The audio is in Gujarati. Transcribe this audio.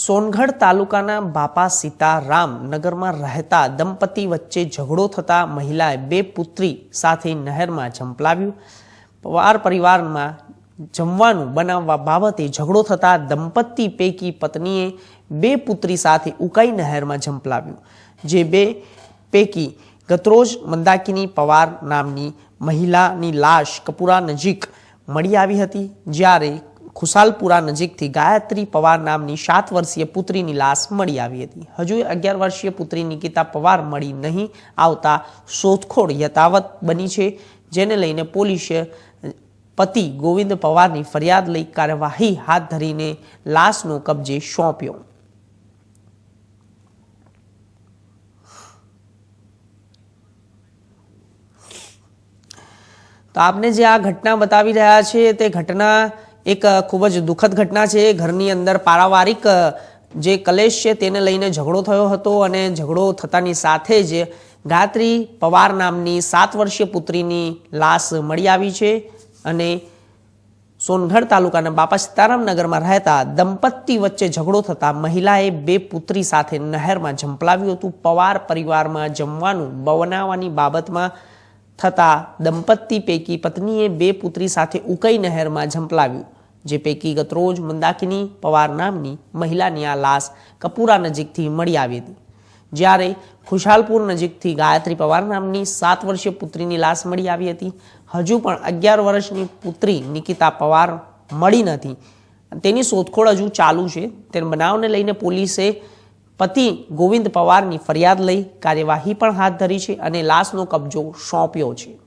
સોનગઢ તાલુકાના બાપા સીતારામ નગરમાં રહેતા દંપતી વચ્ચે ઝઘડો થતા મહિલાએ બે પુત્રી સાથે નહેરમાં ઝંપલાવ્યું. પવાર પરિવારમાં જમવાનું બનાવવા બાબતે ઝઘડો થતા દંપતી પૈકી પત્નીએ બે પુત્રી સાથે ઉકાઈ નહેરમાં ઝંપલાવ્યું, જે બે પૈકી ગતરોજ મંદાકિની પવાર નામની મહિલાની લાશ કપુરા નજીક મળી આવી હતી, જ્યારે ખુશાલપુરા નજીકથી ગાયત્રી પવાર નામની સાત વર્ષીય પુત્રીની લાશ મળી આવી હતી. હજુ અગિયાર વર્ષીય પુત્રી નિકિતા પવાર મળી નહીં આવતા શોધખોળ યથાવત બની છે, જેને લઈને પોલીસે પતિ ગોવિંદ પવારની ફરિયાદ લઈ કાર્યવાહી હાથ ધરીને લાશનો કબજે સોંપ્યો. તો આપને જે આ ઘટના બતાવી રહ્યા છે, તે ઘટના એક ખૂબ જ દુઃખદ ઘટના છે. ઘરની અંદર પારિવારિક જે કલેશ છે તેને લઈને ઝઘડો થયો હતો અને ઝઘડો થતાની સાથે જ ગાત્રી પવાર નામની સાત વર્ષીય પુત્રીની લાશ મળી આવી છે અને સોનગઢ તાલુકાના બાપા સીતારામ નગરમાં રહેતા દંપતી વચ્ચે ઝઘડો થતા મહિલાએ બે પુત્રી સાથે નહેરમાં ઝંપલાવ્યું હતું. પવાર પરિવારમાં જમવાનું બનાવવાની બાબતમાં થતા દંપતી પૈકી પત્નીએ બે પુત્રી સાથે ઉકઈ નહેરમાં ઝંપલાવ્યું, જે પૈકી ગતરોજ મંદાકિની, પવાર નામની મહિલાની આ લાશ કપૂરા નજીકથી મળી આવી હતી. જ્યારે ખુશાલપુર નજીકથી ગાયત્રી પવાર નામની સાત વર્ષીય પુત્રીની લાશ મળી આવી હતી. હજુ પણ અગિયાર વર્ષની પુત્રી નિકિતા પવાર મળી નથી. તેની શોધખોળ હજુ ચાલુ છે. તે બનાવને લઈને પોલીસે પતિ ગોવિંદ પવારની ફરિયાદ લઈ કાર્યવાહી પણ હાથ ધરી છે અને લાશનો કબજો સોંપ્યો છે.